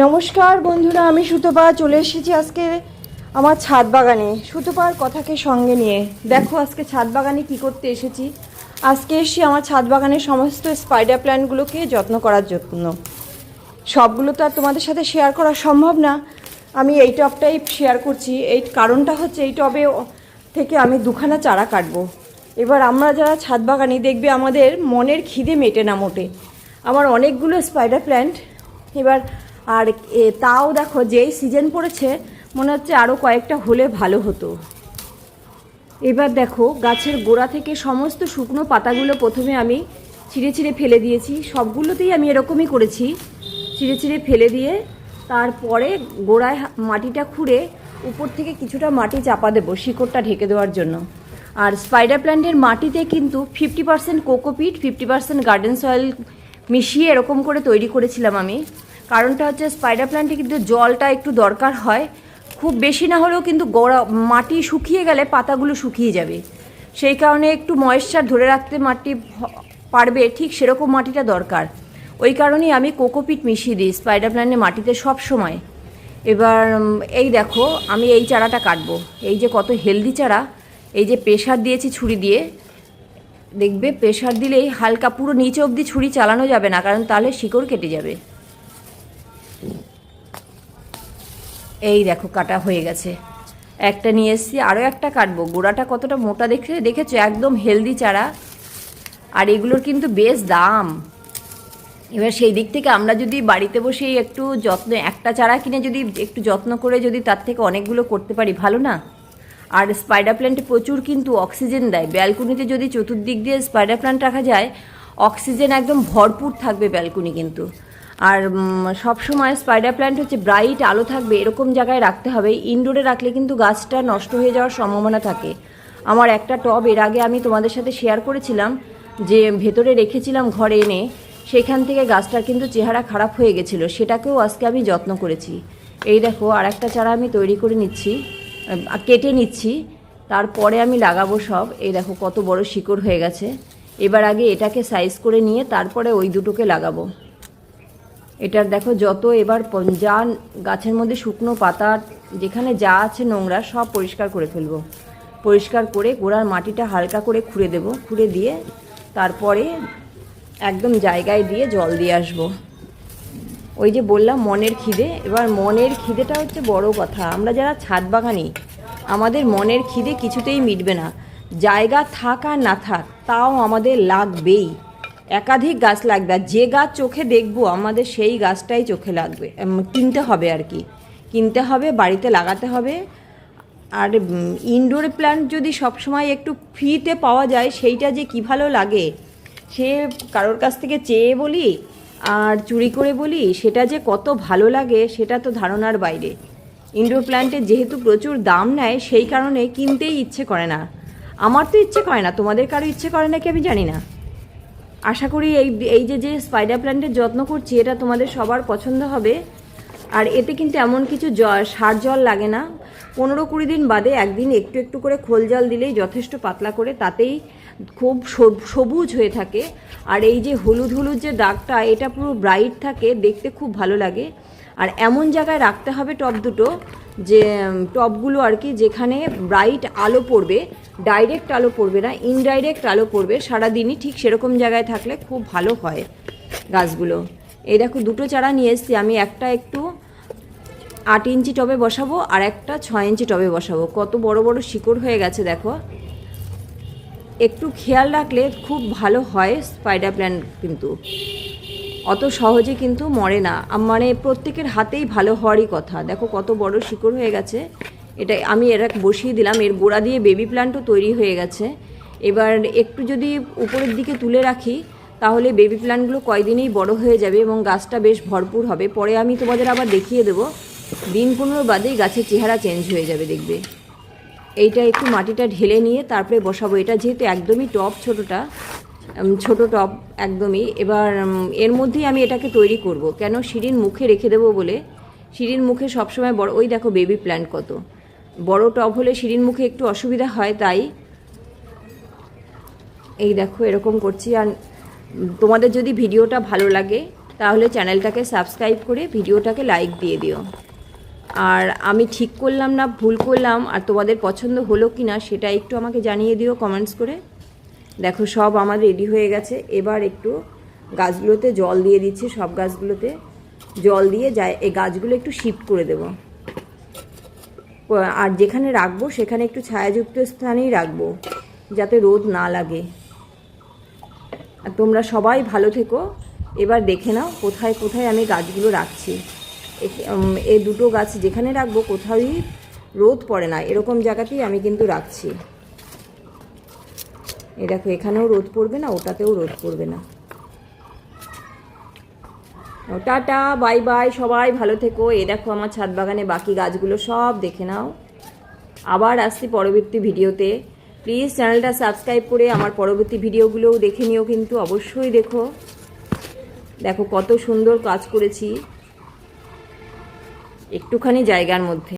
নমস্কার বন্ধুরা, আমি সুতপা, চলে এসেছি আজকে আমার ছাদ বাগানে। সুতপার কথাকে সঙ্গে নিয়ে। দেখো আজকে ছাদ বাগানে কি করতে এসেছি। আজকে এসেছি আমার ছাদ বাগানের সমস্ত স্পাইডার প্ল্যান্টগুলোকে যত্ন করার জন্য। সবগুলো তো আর তোমাদের সাথে শেয়ার করা সম্ভব না। আমি এই টবটাই শেয়ার করছি। এই কারণটা হচ্ছে এই টবে থেকে আমি দুখানা চারা কাটবো। এবার আমরা যারা ছাদ বাগানি, দেখবে আমাদের মনের খিদে মেটে না মোটে। আমার অনেকগুলো স্পাইডার প্ল্যান্ট এবার আর তাও দেখো যেই সিজন পড়েছে, মনে হচ্ছে আরও কয়েকটা হলে ভালো হতো। এবার দেখো, গাছের গোড়া থেকে সমস্ত শুকনো পাতাগুলো প্রথমে আমি ছিঁড়ে ছিঁড়ে ফেলে দিয়েছি। সবগুলোতেই আমি এরকমই করেছি। ছিঁড়ে ছিঁড়ে ফেলে দিয়ে তারপরে গোড়ায় মাটিটা খুঁড়ে উপর থেকে কিছুটা মাটি চাপা দেবো শিকড়টা ঢেকে দেওয়ার জন্য। আর স্পাইডার প্ল্যান্টের মাটিতে কিন্তু fifty percent cocopeat fifty percent garden soil মিশিয়ে এরকম করে তৈরি করেছিলাম আমি। কারণটা হচ্ছে স্পাইডার প্ল্যান্টে কিন্তু জলটা একটু দরকার হয়। খুব বেশি না হলেও কিন্তু গোড়া, মাটি শুকিয়ে গেলে পাতাগুলো শুকিয়ে যাবে। সেই কারণে একটু ময়েশ্চার ধরে রাখতে মাটি পারবে, ঠিক সেরকম মাটিটা দরকার। ওই কারণেই আমি কোকোপিট মিশিয়ে দিই স্পাইডার প্ল্যান্টে মাটিতে সব সময়। এবার এই দেখো, আমি এই চারাটা কাটবো। এই যে কত হেলদি চারা, এই যে প্রেশার দিয়েছি ছুরি দিয়ে। দেখবে প্রেশার দিলেই হালকা পুরো নিচে অবধি ছুরি চালানো যাবে না, কারণ তাহলে শিকড় কেটে যাবে। এই দেখো, কাটা হয়ে গেছে। একটা নিয়ে এসেছি আরও একটা কাটবো। গোড়াটা কতটা মোটা দেখে দেখেছ? একদম হেলদি চারা। আর এগুলোর কিন্তু বেশ দাম। এবার সেই দিক থেকে আমরা যদি বাড়িতে বসেই একটু যত্ন একটা চারা কিনে যদি একটু যত্ন করে যদি তার থেকে অনেকগুলো করতে পারি, ভালো না? আর স্পাইডার প্ল্যান্টে প্রচুর কিন্তু অক্সিজেন দেয়। ব্যালকনিতে যদি চতুর্দিক দিয়ে স্পাইডার প্ল্যান্ট রাখা যায় অক্সিজেন একদম ভরপুর থাকবে ব্যালকনি কিন্তু। আর সব সময় স্পাইডার প্ল্যান্ট হচ্ছে ব্রাইট আলো থাকবে, এরকম জায়গায় রাখতে হবে। ইনডোরে রাখলে কিন্তু গাছটা নষ্ট হয়ে যাওয়ার সম্ভাবনা থাকে। আমার একটা টব, এর আগে আমি তোমাদের সাথে শেয়ার করেছিলাম যে ভেতরে রেখেছিলাম ঘরে এনে, সেখান থেকে গাছটার কিন্তু চেহারা খারাপ হয়ে গেছিল। সেটাকেও আজকে আমি যত্ন করেছি। এই দেখো আর একটা চারা আমি তৈরি করে নিচ্ছি কেটে নিচ্ছি। তারপরে আমি লাগাবো সব। এই দেখো, কত বড় শিকড় হয়ে গেছে। এবার আগে এটাকে সাইজ করে নিয়ে তারপরে ওই দুটোকে লাগাবো। এটার দেখো, যত এবার যা গাছের মধ্যে শুকনো পাতা, যেখানে যা আছে নোংরা, সব পরিষ্কার করে ফেলব। পরিষ্কার করে গোড়ার মাটিটা হালকা করে খুঁড়ে দেব, খুঁড়ে দিয়ে তারপরে একদম জায়গায় দিয়ে জল দিয়ে আসব। ওই যে বললাম, মনের খিদে। এবার মনের খিদেটা হচ্ছে বড় কথা। আমরা যারা ছাদ বাগানি, আমাদের মনের খিদে কিছুতেই মিটবে না। জায়গা থাক আর না থাক, তাও আমাদের লাগবেই। একাধিক গাছ লাগবে, আর যে গাছ চোখে দেখব, আমাদের সেই গাছটাই চোখে লাগবে। কিনতে হবে আর কি। কিনতে হবে, বাড়িতে লাগাতে হবে। আর ইনডোর প্ল্যান্ট যদি সবসময় একটু ফ্রিতে পাওয়া যায়, সেইটা যে কী ভালো লাগে, সে কারোর কাছ থেকে চেয়ে বলি, আর চুরি করে বলি, সেটা যে কত ভালো লাগে, সেটা তো ধারণার বাইরে। ইনডোর প্ল্যান্টের যেহেতু প্রচুর দাম নেয়, সেই কারণে কিনতেই ইচ্ছে করে না। আমার তো ইচ্ছে করে না, তোমাদের কারও ইচ্ছে করে নাকি আমি জানি না। আশা করি এই এই যে যে স্পাইডার প্ল্যান্টের যত্ন করছি, এটা তোমাদের সবার পছন্দ হবে। আর এতে কিন্তু এমন কিছু সার জল লাগে না। পনেরো কুড়ি দিন বাদে একদিন একটু একটু করে খোল জল দিলেই যথেষ্ট পাতলা করে তাতেই খুব সবুজ হয়ে থাকে। আর এই যে হলুদ হলুদ যে দাগটা, এটা পুরো ব্রাইট থাকে, দেখতে খুব ভালো লাগে। আর এমন জায়গায় রাখতে হবে টব দুটো যে উম, টবগুলো আর কি যেখানে ব্রাইট আলো পড়বে ডাইরেক্ট আলো পড়বে না ইনডাইরেক্ট আলো পড়বে সারাদিনই ঠিক সেরকম জায়গায় থাকলে খুব ভালো হয় গাছগুলো। এই দেখো দুটো চারা নিয়ে এসেছি আমি একটা একটু আট ইঞ্চি টবে বসাবো আর একটা ছয় ইঞ্চি টবে বসাবো। কত বড় বড় শিকড় হয়ে গেছে দেখো। একটু খেয়াল রাখলে খুব ভালো হয় স্পাইডার প্ল্যান্ট কিন্তু। অত সহজে কিন্তু মরে না। মানে প্রত্যেকের হাতেই ভালো হওয়ারই কথা। দেখো কত বড় শিকড় হয়ে গেছে। এটা আমি এরা বসিয়ে দিলাম। এর গোড়া দিয়ে বেবি প্ল্যান্টও তৈরি হয়ে গেছে। এবার একটু যদি উপরের দিকে তুলে রাখি, তাহলে বেবি প্ল্যান্টগুলো কয়দিনেই বড় হয়ে যাবে এবং গাছটা বেশ ভরপুর হবে। পরে আমি তোমাদের আবার দেখিয়ে দেবো। দিন পনেরো বাদেই গাছের চেহারা চেঞ্জ হয়ে যাবে, দেখবে। এইটা একটু মাটিটা ঢেলে নিয়ে তারপরে বসাবো। এটা যেহেতু একদমই টপ ছোটোটা। ছোট টপ একদমই। এবার এর মধ্যেই আমি এটাকে তৈরি করব। কেন? সিঁড়ির মুখে রেখে দেবো বলে। সিঁড়ির মুখে সবসময় বড়, ওই দেখো বেবি প্ল্যান্ট কত। বড় টব হলে সিঁড়ির মুখে একটু অসুবিধা হয় তাই। এই দেখো, এরকম করছি। আর তোমাদের যদি ভিডিওটা ভালো লাগে, তাহলে চ্যানেলটাকে সাবস্ক্রাইব করে ভিডিওটাকে লাইক দিয়ে দিও। আর আমি ঠিক করলাম না, ভুল করলাম, আর তোমাদের পছন্দ হলো কি না সেটা একটু আমাকে জানিয়ে দিও কমেন্টস করে। দেখো, সব আমার রেডি হয়ে গেছে। এবার একটু গাছগুলোতে জল দিয়ে দিচ্ছি। সব গাছগুলোতে জল দিয়ে যায়, এই গাছগুলো একটু শিফট করে দেবো। আর যেখানে রাখব, সেখানে একটু ছায়াযুক্ত স্থানেই রাখব, যাতে রোদ না লাগে। আর তোমরা সবাই ভালো থেকো। এবার দেখে নাও কোথায় কোথায় আমি গাছগুলো রাখছি। এই দুটো গাছ যেখানে রাখব, কোথাওই রোদ পড়ে না। এরকম জায়গাতেই আমি কিন্তু রাখছি। এই দেখো এখানেও রোদ পড়বে না, ওটাতেও রোদ পড়বে না। টাটা, বাই বাই, সবাই ভালো থেকো। এ দেখো আমার ছাদ বাগানে বাকি গাছগুলো সব দেখে নাও। আবার আসছি পরবর্তী ভিডিওতে। প্লিজ চ্যানেলটা সাবস্ক্রাইব করে আমার পরবর্তী ভিডিওগুলোও দেখে নিও কিন্তু অবশ্যই দেখো। দেখো কত সুন্দর কাজ করেছি। একটুখানি জায়গার মধ্যে।